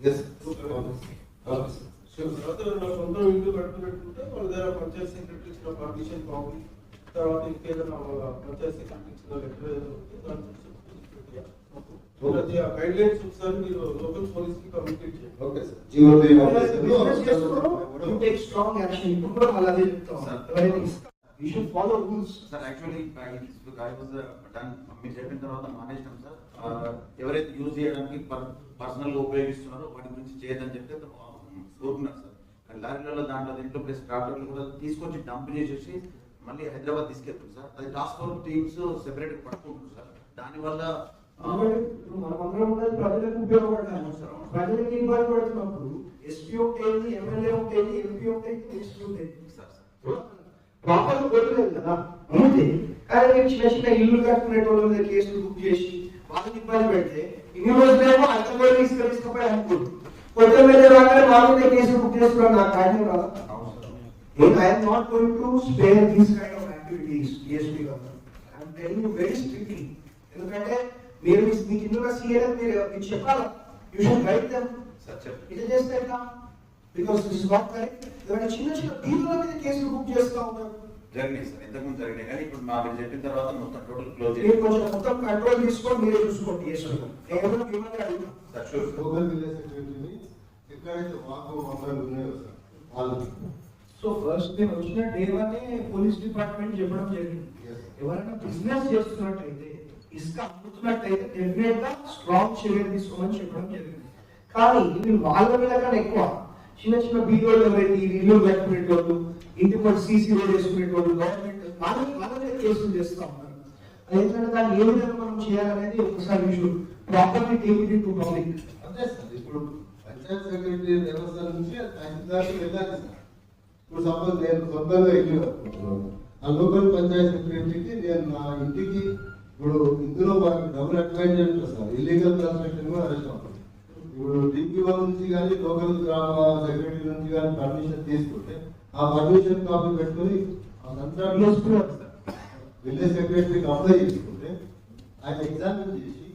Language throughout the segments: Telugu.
ఎస్ తర్వాత నా సొంత ఇల్లు కట్టుకున్నట్టుంటే వాళ్ళ దగ్గర పంచాయత్ సెక్రటరీ ఇచ్చిన పర్మిషన్ కాపీ తర్వాత ఇంకేదైనా వాళ్ళ పంచాయత్ సెక్రటరీ ఇచ్చిన లెటర్ ఏదైనా ఉంటే దాని గురించి గైడ్ లైన్స్ ఒకసారి మీరు లోకల్ పోలీస్కి కమ్యూనికేట్ చేయండి ఓకే సార్ జీవో బిజినెస్ చేస్తున్నాం యూ టేక్ స్ట్రాంగ్ యాక్షన్ ఇప్పుడు కూడా మళ్ళీ అదే చెప్తాం Sir. You should follow rules sir actually I was done మీరు చెప్పిన తర్వాత మానేసినాం సార్ ఎవరైతే యూజ్ చేయడానికి పర్సనల్గా ఉపయోగిస్తున్నారో వాటి గురించి చేయదని చెప్తే కోరుకున్నారు సార్ కానీ లారీలలో దాంట్లో దీంట్లో ప్లస్ ట్రాక్టర్లు కూడా తీసుకొచ్చి డంప్ చేసేసి మళ్ళీ హైదరాబాద్ తీసుకెళ్తారు సార్ అది టాస్క్ ఫోర్స్ టీమ్స్ సెపరేట్ పట్టుకుంటారు సార్ దానివల్ల ఇప్పుడు మనమందరం ప్రజలకు ఉపయోగపడాలి ప్రజలకు ఇబ్బంది పడుతున్నప్పుడు ఎస్పీ ఒకటి ఎమ్మెల్యే ఒకటి ఎంపీ ఒకటి మినిస్టర్ ఒకటి సార్ ప్రాపర్ కొట్టలేదు కదా. ఉంది కానీ మీరు చిన్న చిన్న ఇల్లు కట్టుకునేటోళ్ళ మీద కేసులు బుక్ చేసి వాళ్ళకి ఇబ్బంది పెడితే ఇన్ని రోజులేమో అంత కూడా తీసుకొని అనుకోండి కొత్త మీద రాగానే వాళ్ళ మీద కేసులు బుక్ చేసుకోవడం నాకు కార్యం I am not going to spare these kind of activities, DSP గారు. Am telling you very strictly. ఎందుకంటే మీరు మీకు ఇందులో సీఎల్ మీరు చెప్పాలి? యూ షుడ్ గైడ్ దెమ్ ఇది చేస్తే ఎట్లా because this is not correct ఏమైనా చిన్న చిన్న డీలర్ల మీద కేసులు బుక్ చేస్తా ఉన్నారు. జరిగినాయి సార్ ఇంతకుముందు జరిగినాయి కానీ ఇప్పుడు మా మీరు చెప్పిన తర్వాత మొత్తం టోటల్ క్లోజ్ మీరు కొంచెం మొత్తం కంట్రోల్ తీసుకొని మీరే చూసుకోండి DSP గారు. నేను ఎవరో మిమ్మల్ని అడుగుతాను సార్ షూర్ లోకల్ విలేజ్ సెక్రటరీని ఎక్కడైతే వాకు వందలు ఉన్నాయో సార్ వాళ్ళకి సో ఫస్ట్ నేను వచ్చిన డే వన్ పోలీస్ డిపార్ట్మెంట్ చెప్పడం జరిగింది. Yes. ఎవరైనా బిజినెస్ చేస్తున్నట్టయితే ఇసుక అమ్ముతున్నట్టయితే డెఫినెట్గా స్ట్రాంగ్ చర్యలు తీసుకోమని చెప్పడం జరిగింది. కానీ ఇది వాళ్ళ మీద కన్నా ఎక్కువ చిన్న చిన్న బీరోలు ఎవరైతే ఈ ఇల్లు కట్టుకునేటోళ్ళు ఇంటి పట్టు సీసీ రోడ్ వేసుకునే వాళ్ళు గవర్నమెంట్ వాళ్ళని వాళ్ళనే కేసులు చేస్తా ఉన్నారు. ఎందుకంటే దాన్ని ఏ విధంగా మనం చేయాలనేది ఒకసారి properly table it to public అంతే సార్ ఇప్పుడు పంచాయత్ సెక్రటరీ వ్యవస్థ నుంచి తహసీల్దార్కి వెళ్ళాలి సార్. ఇప్పుడు సపోజ్ నేను సొంతంగా ఇల్లు కట్టుకుంటున్నాను. ఆ లోకల్ పంచాయత్ సెక్రటరీకి నేను నా ఇంటికి ఇప్పుడు ఇందులో మనకి డబుల్ అడ్వైజర్ ఉంటుంది సార్. ఇల్లీగల్ కన్స్ట్రక్షన్ కూడా అరెస్ట్ అవుతుంది డిపిఓ నుంచి కానీ లోకల్ గ్రామ సెక్రటరీ నుంచి కానీ పర్మిషన్ తీసుకుంటే ఆ పర్మిషన్ కాపీ పెట్టుకుని అదంతా విలేజ్ సెక్రటరీకి అప్లై చేసుకుంటే ఆయన ఎగ్జామిన్ చేసి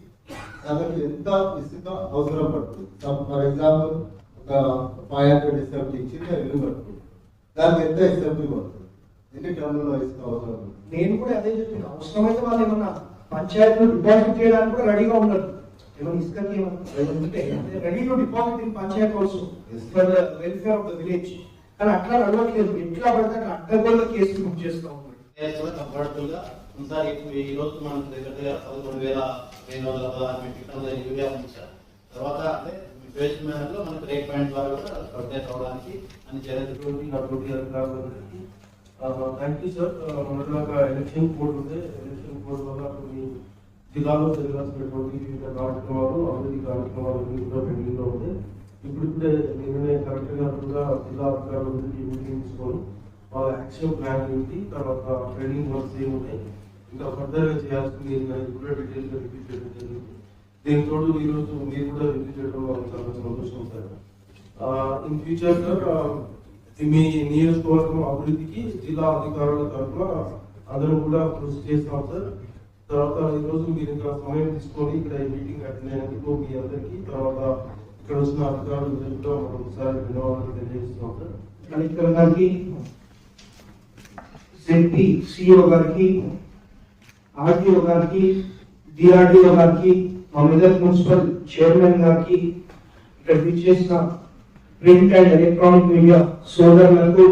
తనకు ఎంత ఇసుక అవసరం పడుతుంది. ఫర్ ఎగ్జాంపుల్ ఒక ఫైవ్ హండ్రెడ్ ఎస్ఎఫ్టీ చిన్న ఇల్లు పడుతుంది. దానికి ఎంత ఎస్ఎఫ్టీ పడుతుంది? ఎన్ని టన్నుల ఇసుక అవసరం పడుతుంది? నేను కూడా అదే చెప్పిన అవసరమైతే వాళ్ళు ఏమన్నా పంచాయతీలో డిపాజిట్ చేయడానికి కూడా రెడీగా ఉన్నారు ఏమన్నా ఇసుకకి ready to deposit in panchayat also for the welfare of the village కానీ అట్లా అడగట్లేదు ఎట్లా పడితే అట్లా అడ్డగోళ్ళ కేసులు బుక్ చేస్తా ఉన్నారు కూడా కంఫర్టబుల్గా సార్ ఇప్పుడు ఈ రోజు మన దగ్గర దగ్గర పదకొండు వేల రెండు వందల పదహారు మెట్రిక్ టన్నుల యూరియా ఉంది తర్వాత అంటే వేస్ట్ మేనర్లో మనకు రేట్ పాయింట్ ద్వారా కూడా ప్రొటెక్ట్ అవడానికి అని చర్యలు డ్యూటీ నా థ్యాంక్ యూ సార్. మొదటిగా ఎలక్షన్ కోడ్ ఉంది. ఎలక్షన్ కోడ్ వల్ల జిల్లాలో జరగాల్సినటువంటి వివిధ కార్యక్రమాలు అభివృద్ధి కార్యక్రమాలు అన్ని కూడా పెండింగ్ లో ఉంది ఇప్పుడిప్పుడే నిన్ననే కలెక్టర్ గారు కూడా జిల్లా అధికారులందరికీ మీటింగ్ తీసుకొని వాళ్ళ యాక్షన్ ప్లాన్ ఏంటి తర్వాత ట్రైనింగ్ వర్క్స్ ఏమున్నాయి ఇంకా ఫర్దర్ గా చేయాల్సింది ఏంటి అనేది కూడా డీటెయిల్ గా రివ్యూ చేయడం జరిగింది దీని తోడు ఈ రోజు మీరు కూడా రివ్యూ చేయడం వల్ల చాలా సంతోషం సార్ ఇన్ ఫ్యూచర్ సార్ మీ నియోజకవర్గం అభివృద్ధికి జిల్లా అధికారుల తరఫున అందరం కూడా కృషి చేస్తాం సార్ తర్వాత ఈ రోజు మీరు ఇంకా సమయం తీసుకొని ఇక్కడ ఈ మీటింగ్ అటెండ్ అయినందుకు మీ అందరికీ తర్వాత ఇక్కడ వచ్చిన అధికారులందరికీ కూడా మనం ఒకసారి ధన్యవాదాలు తెలియజేస్తున్నాం. సార్ కలెక్టర్ గారికి జెడ్పీ సిఇఓ గారికి ఆర్టీఓ గారికి డిఆర్డిఓ గారికి మా మెదక్ మున్సిపల్ చైర్మన్ గారికి ఇక్కడ విచ్చేసిన ప్రింట్ అండ్ ఎలక్ట్రానిక్ మీడియా సోదరులకు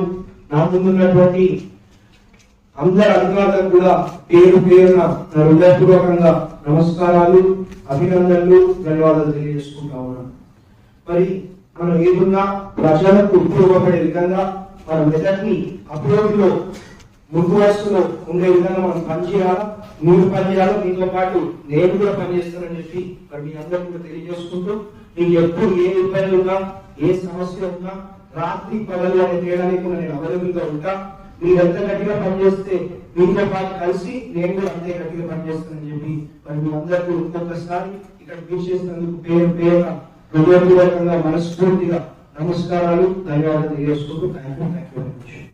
నా ముందున్నటువంటి అందరి అధికారులకు కూడా పేరు పేరున హృదయపూర్వకంగా నమస్కారాలు అభినందనలు ధన్యవాదాలు తెలియజేసుకుంటా ఉన్నాను. మరి మనం ఏదున్నా ప్రజలకు ఉపయోగపడే విధంగా మన మెదక్ని అభివృద్ధిలో ముందు వయసులో ఉండే విధంగా మనం పనిచేయాలా? మీరు పనిచేయాలా? మీతో పాటు నేను కూడా పనిచేస్తానని చెప్పి మరి మీ అందరూ కూడా తెలియజేసుకుంటూ మీకు ఎప్పుడు ఏ ఇబ్బంది ఉన్నా ఏ సమస్య ఉన్నా రాత్రి పగలు అనే తేడా లేకుండా నేను అవైలబుల్గా ఉంటా. మీరంతా గట్టిగా పనిచేస్తే మీతో పాటు కలిసి నేను కూడా అంతే గట్టిగా పనిచేస్తానని చెప్పి మరి మీ అందరికీ ఇంకొకసారి ఇక్కడ వీక్ష చేసినందుకు పేరు పేరున హృదయపూర్వకంగా మనస్ఫూర్తిగా నమస్కారాలు ధన్యవాదాలు తెలియజేసుకుంటూ థ్యాంక్ యూ థ్యాంక్ యూ